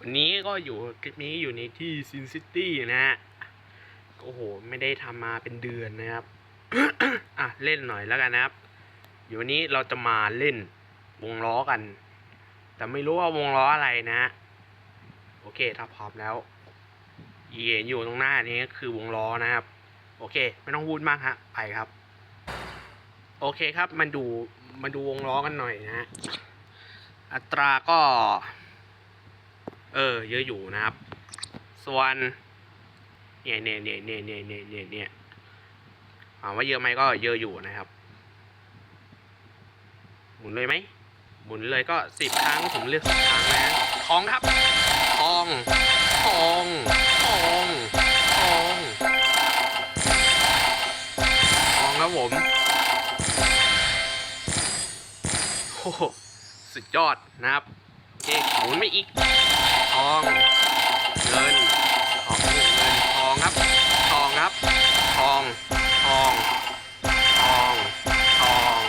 วันนี้ก็อยู่คลิปนี้อยู่ในที่ซินซิตี้นะฮะ โอ้โห ไม่ได้ทำมาเป็นเดือนนะครับ อะ เล่นหน่อยแล้วกันนะครับเดี๋ยววันนี้เราจะมาเล่นวงล้อกัน แต่ไม่รู้ว่าวงล้ออะไรนะฮะโอเค ถ้าพร้อมแล้วเห็นอยู่ตรงหน้านี้คือวงล้อนะครับ โอเค ไม่ต้องพูดมากฮะ ไปครับ โอเคครับ มาดู มาดูวงล้อกันหน่อยนะฮะอัตราก็ เออ เยอะอยู่นะครับ ส่วนเนี่ยเนี่ยเนี่ยเนี่ยเนี่ยเนี่ยเนี่ยเนี่ยถามว่าเยอะไหมก็เยอะอยู่นะครับ หมุนเลยไหมหมุนเลยก็สิบครั้งผมเลือกสิบครั้งนะทองครับทองทองทองทองทองครับผมโอ้โหสุดยอดนะครับ โอเคหมุนไปอีก องเงินทองเงินเงินทองครับ ทองครับ ทอง ทอง ทอง ทอง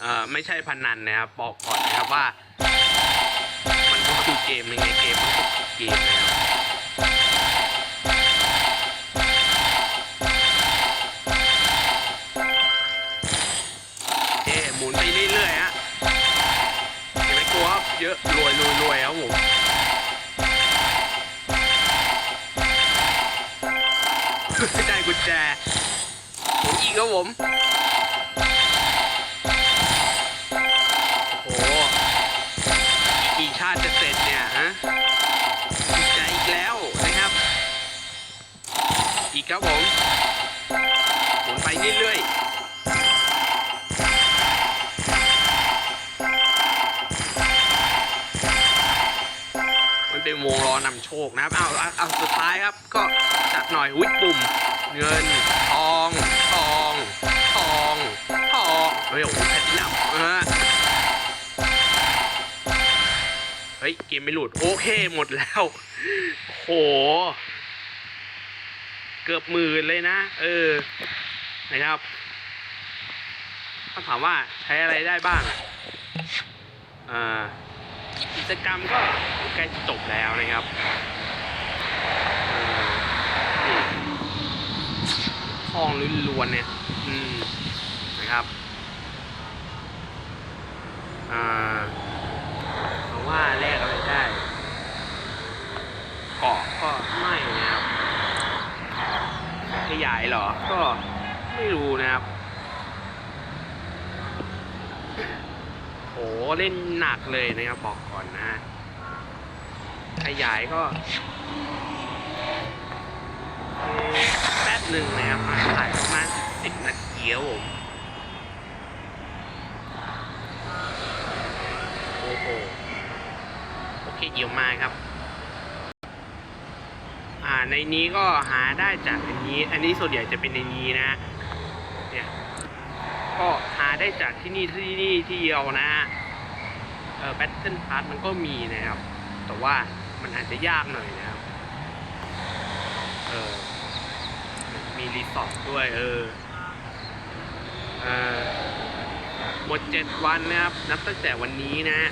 เอ่อไม่ใช่พนันนะครับบอกก่อนนะครับว่า มันก็คือเกมยังไงเกมมันก็คือเกมนะครับ โชคนะครับเอาเอาสุดท้ายครับ ก็จัดหน่อยวิปุ่ม เงินทองทองทองทองเฮ้ยโอ้โหแพทนัมฮะเฮ้ยเกมไม่หลุดโอเคหมดแล้วโห เกือบหมื่นเลยนะ เออนะครับเขาถามว่าใช้อะไรได้บ้างอ่า จกรรมก็ใกล้จบแล้วนะครับเออนี่ทองล้วนๆเนี่ยอืมนะครับอ่าเพราะว่าแลกอะไรได้เกาะก็ไม่นะครับขยายเหรอ ก็ไม่รู้นะครับ โห เล่นหนักเลยนะครับบอกก่อนนะขยายก็แป๊บหนึ่งนะครับอะถ่ายประมาณสิบนาทีครับผมโอ้โหโอเคเยี่ยมมากครับอ่าในนี้ก็หาได้จากอันนี้ อันนี้ส่วนใหญ่จะเป็นในนี้นะเนี่ยก็หาได้จากที่นี่ที่นี่ที่เดียวนะฮะ แบทเทิลพาร์ทมันก็มีนะครับ แต่ว่ามันอาจจะยากหน่อยนะครับเออมีรีสอร์ทด้วยเออเออหมดเจ็ดวันนะครับ นับตั้งแต่วันนี้นะฮะ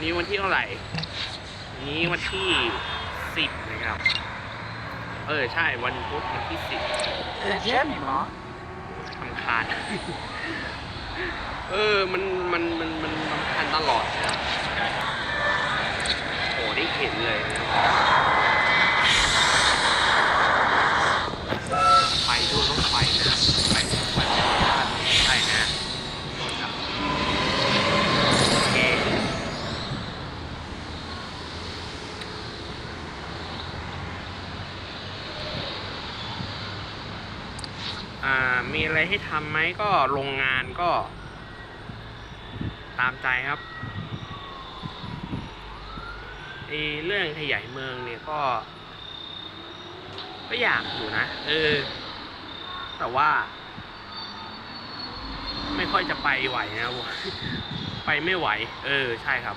นี่วันที่เท่าไหร่ นี้วันที่สิบนะครับ เออ ใช่วันพุธวันที่สิบ J'aime, moi. ทำคาญ เออ มัน มัน มัน มันรำคาญตลอดนะโอ้ได้เห็นเลยไฟด้วยต้องไฟนะไฟไฟใช่นะนะโอเคอ่า มีอะไรให้ทำไหมก็โรงงานก็ ตามใจครับไอเรื่องขยายเมืองเนี่ยก็ ก็อยากอยู่นะ เออ แต่ว่า ไม่ค่อยจะไปไหวนะไปไม่ไหว เออ ใช่ครับ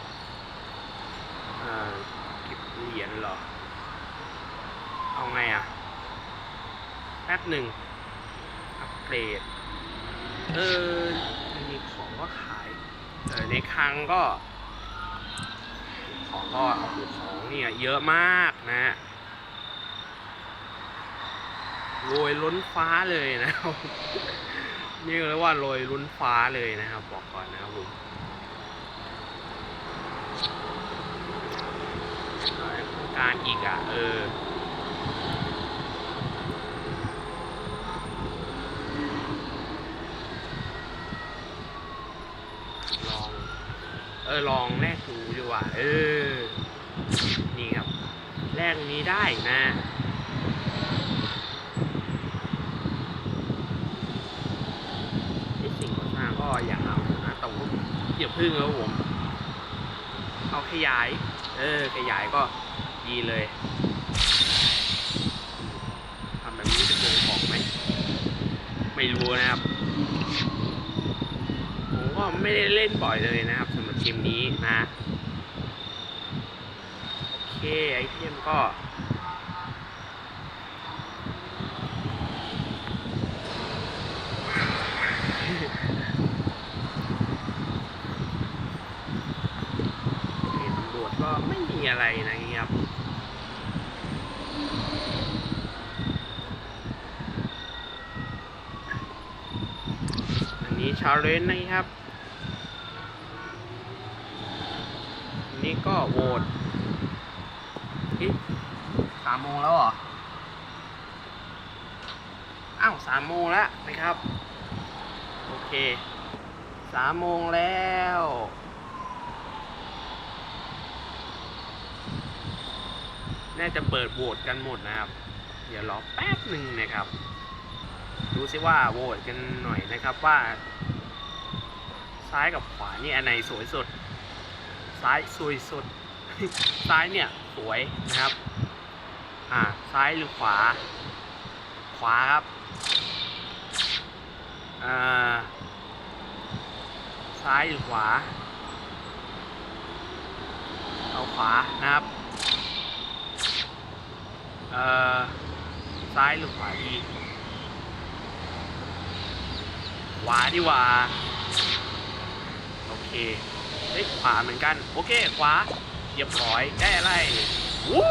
อ่าเก็บเหรียญหรอ เอาไงอะ แป๊บหนึ่ง อัปเกรด เออ มีของก็ขาย เออ ในคลังก็ ของก็โอ้โหของเนี่ยเยอะมากนะฮะโรยล้นฟ้าเลยนะครับ นี่เรียกว่าโรยล้นฟ้าเลยนะครับ บอกก่อนนะครับผมต้องการอีกอะ เออ ลอง เออลองแลกดูดีกว่าเออ นี่ครับแลกนี้ได้นะที่สิ่งก่อสร้างก็อยากเอานะต่ว่าอย่าพึ่งครับผม เอาขยาย เออ ขยายก็ดีเลยทำแบบนี้จะโกงของไหมไม่รู้นะครับผมก็ไม่ได้เล่นบ่อยเลยนะครับ กมนี้นะโอเคไอเทมก็เห็ตำรวจก็ไม่มีอะไรนะครับอันนี้ชาเลนจ์นะครับ อั นี้ก็โหวตอ๊ะสามโมงแล้วเหรอ อ้าวสามโมงแล้วนะครับ โอเคสามโมงแล้ว น่าจะเปิดโหวตกันหมดนะครับ เดี๋ยวรอแป๊บหนึ่งนะครับ ดูซิว่าโหวตกันหน่อยนะครับว่า ซ้ายกับขวานี่อันไหนสวยสุด ซ้ายสวยสุด ซ้ายเนี่ยสวยนะครับ อ่า ซ้ายหรือขวา ขวาครับ อ่า ซ้ายหรือขวา เอาขวานะครับ เอ่อ ซ้ายหรือขวาดี ขวาดีกว่า โอเค เฮ้ยขวาเหมือนกัน โอเค ขวาเรียบร้อยได้อะไรวู้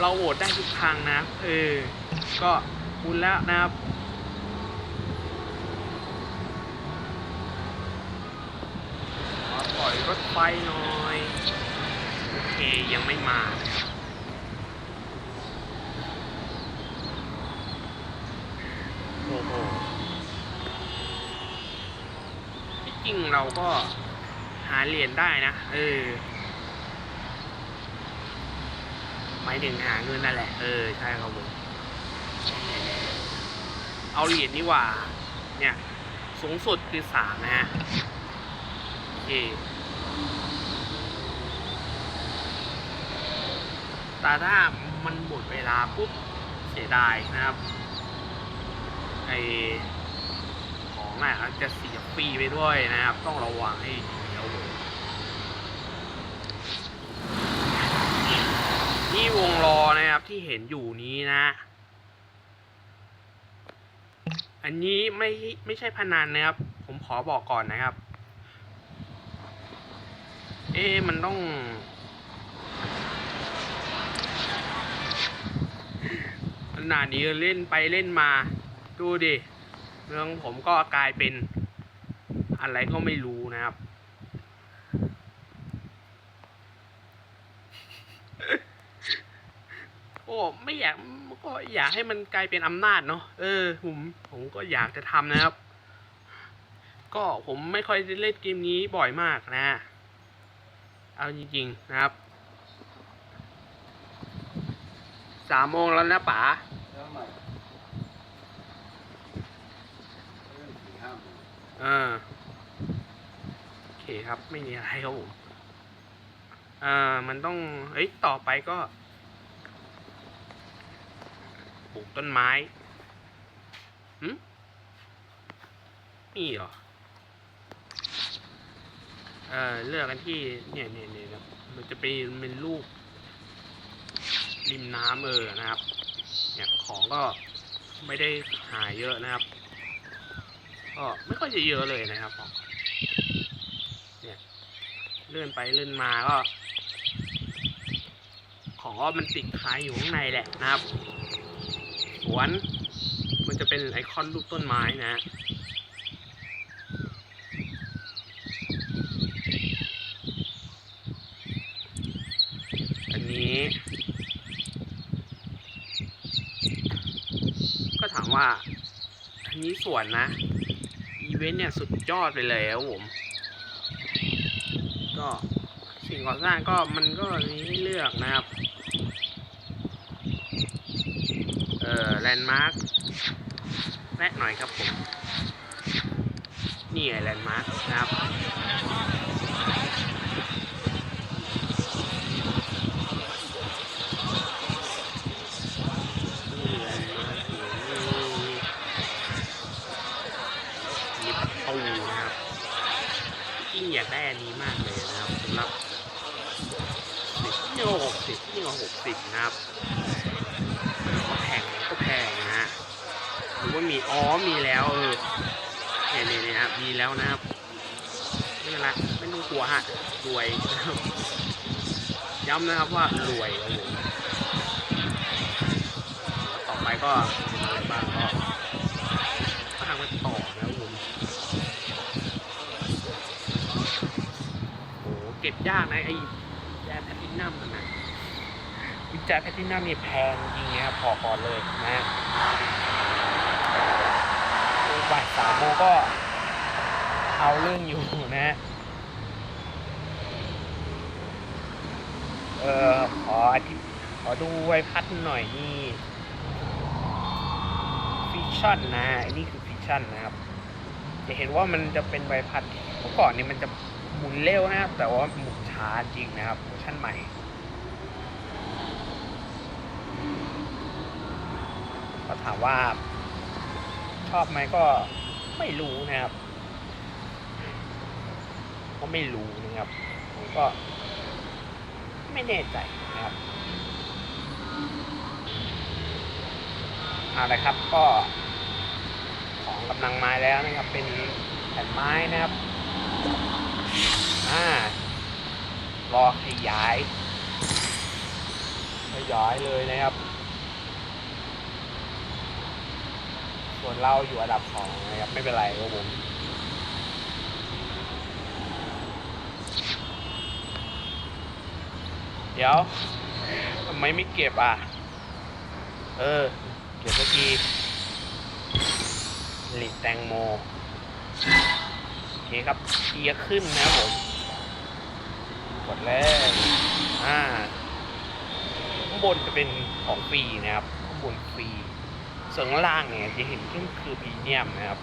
เราโหวตได้ทุกครั้งนะเออก็คุณแล้วนะครับปล่อยรถไฟหน่อย โอเค ยังไม่มานะครับ โอ้โห ริงเราก็หาเหรียญได้นะ เออหมายถึงหาเงินนั่นแหละ เออ ใช่ครับผม เอาเหรียญนี่ว่า เนี่ย สูงสุดคือสามนะฮะ โอเคแต่ถ้ามันหมดเวลาปุ๊บ เสียดายนะครับ ไอของน่ะจะเสีย ฟรีไปด้วยนะครับ ต้องระวังให้ดีครับผมนี่วงล้อนะครับที่เห็นอยู่นี้นะ อันนี้ไม่ไม่ใช่พนันนะครับ ผมขอบอกก่อนนะครับ เอ๊มันต้อง ขนาดนี้เล่นไปเล่นมา ดูดิเมืองผมก็กลายเป็น อะไรก็ไม่รู้นะครับ โอ้ไม่อยากก็อยากให้มันกลายเป็นอำนาจเนาะเออ ผมผมก็อยากจะทำนะครับ ก็ผมไม่ค่อยได้เล่นเกมนี้บ่อยมากนะ เอาจริงๆนะครับสามโมงแล้วนะป๋าแล้วใหม่เรื่องสี่ห้าโมงอ่าโอ เคครับไม่มีอะไรครับผมอ่ามันต้องเอ้ยต่อไปก็ปลูกต้นไม้หืมนี่เหรอเอ่อเลือกกันที่เนี่ยเนี่ยเนี่ยครับมันจะเป็นเป็นรูปริมน้ำเออนะครับ เนี่ยของก็ไม่ได้หายเยอะนะครับ ก็ไม่ค่อยจะเยอะเลยนะครับผม เลื่อนไปเลื่อนมาก็ ของมันติดค้างอยู่ข้างในแหละนะครับ สวนมันจะเป็นไอคอนรูปต้นไม้นะฮะอันนี้ ก็ถามว่า อันนี้สวนนะ อีเวนต์เนี่ยสุดยอดไปเลยครับผม ก็สิ่งก่อสร้างก็มันก็มีให้เลือกนะครับ เอ่อแลนด์มาร์คแวะหน่อยครับผม นี่ไงแลนด์มาร์คนะครับ นี่แลนด์มาร์คอยู่นี่มีประตูนะครับจริงอยากได้อันนี้มากเลยนะครับสำหรับสิบนี่ก็หกสิบนี่ก็หกสิบนะครับ แพงก็แพงนะฮะหรือว่ามี อ๋อ มีแล้วเออเนี่ยเนี่ยเนี่ยครับมีแล้วนะครับ ไม่ม่ต้องกลัวฮะรวย ย้ำนะครับว่ารวยครับผมต่อไปก็เป็นอะไรบ้างก็ทางมันต่อนะครับผมโอ้เก็บยากนะไอ้แจแพลตินัมนะวิจัยแพลตินัมนี่แพงจริงนะครับพอก่อนเลยนะโอ้บ่ายสามโมก็เอาเรื่องอยู่นะฮะ เออขออธิขอดูไวพัดหน่อยนี่ฟิชชั่นนะฮะอันนี้คือฟิชชั่นนะครับ จะเห็นว่ามันจะเป็นใบพัดเมื่อก่อนนี่มันจะหมุนเร็วนะครับ แต่ว่าหมุนช้าจริงนะครับเวอร์ชันใหม่ก็ถามว่าชอบไหมก็ไม่รู้นะครับ ก็ไม่รู้นะครับผมก็ ไม่แน่ใจนะครับเอาละครับก็ของกำลังมาแล้วนะครับ เป็นแผ่นไม้นะครับอ่ารอขยาย ขยายเลยนะครับ ส่วนเราอยู่อันดับสองนะครับไม่เป็นไรครับผม เดี๋ยวทำไมไม่เก็บอะ เออ เก็บสักทีหลีดแตงโม โอเคครับเกียร์ขึ้นนะครับผม กดเลยอ่าข้างบนจะเป็นของฟรีนะครับ ข้างบนฟรี ส่วนล่างเนี่ยจะเห็นขึ้นคือพรีเมียมนะครับ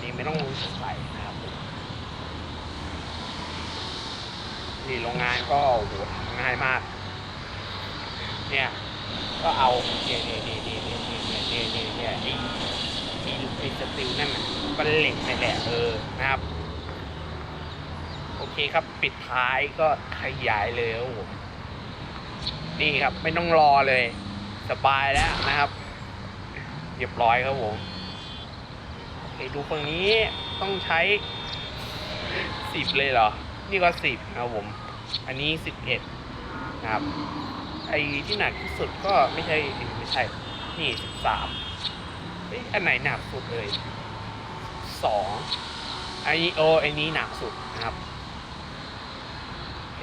นี่ไม่ต้องสงสัยนะครับ นี่โรงงานก็โหทำง่ายมาก เนี่ย ก็เอาเนี่ยเนี่ยเนี่ยเนี่ยเนี่ยเนี่ยเนี่ยเนี่ยเนี่ยไอ้ไอ้สติลนั่นน่ะก็นเหล็กนี่แหละเออนะครับ โอเคครับปิดท้ายก็ขยายเลยครับผมนี่ครับ ไม่ต้องรอเลย สบายแล้วนะครับเรียบร้อยครับผมโอเคดูฝั่งนี้ต้องใช้สิบเลยเหรอ นี่ก็สิบนะครับผม อันนี้สิบเอ็ดนะครับ ไอ้ที่หนักที่สุดก็ไม่ใช่ไม่ใช่ นี่สิบสามเอ้ยอันไหนหนักสุดเลยสองไอ้นี้โอไอ้นี้หนักสุดนะครับ โอเค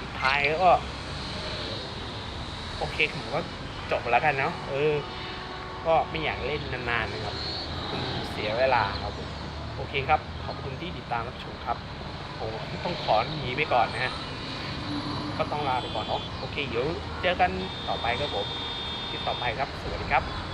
สุดท้ายก็ โอเคผมก็จบแล้วกันเนาะเออ ก็ไม่อยากเล่นนานๆนะครับมันเสียเวลาครับผม โอเคครับ อบคุณที่ติดตามรับชมครับผมต้องขอหนีไปก่อนนะฮะก็ต้องลาไปก่อนเนาะโอเคเดี๋ยวเจอกันต่อไปครับผมคลิปต่อไปครับ สวัสดีครับ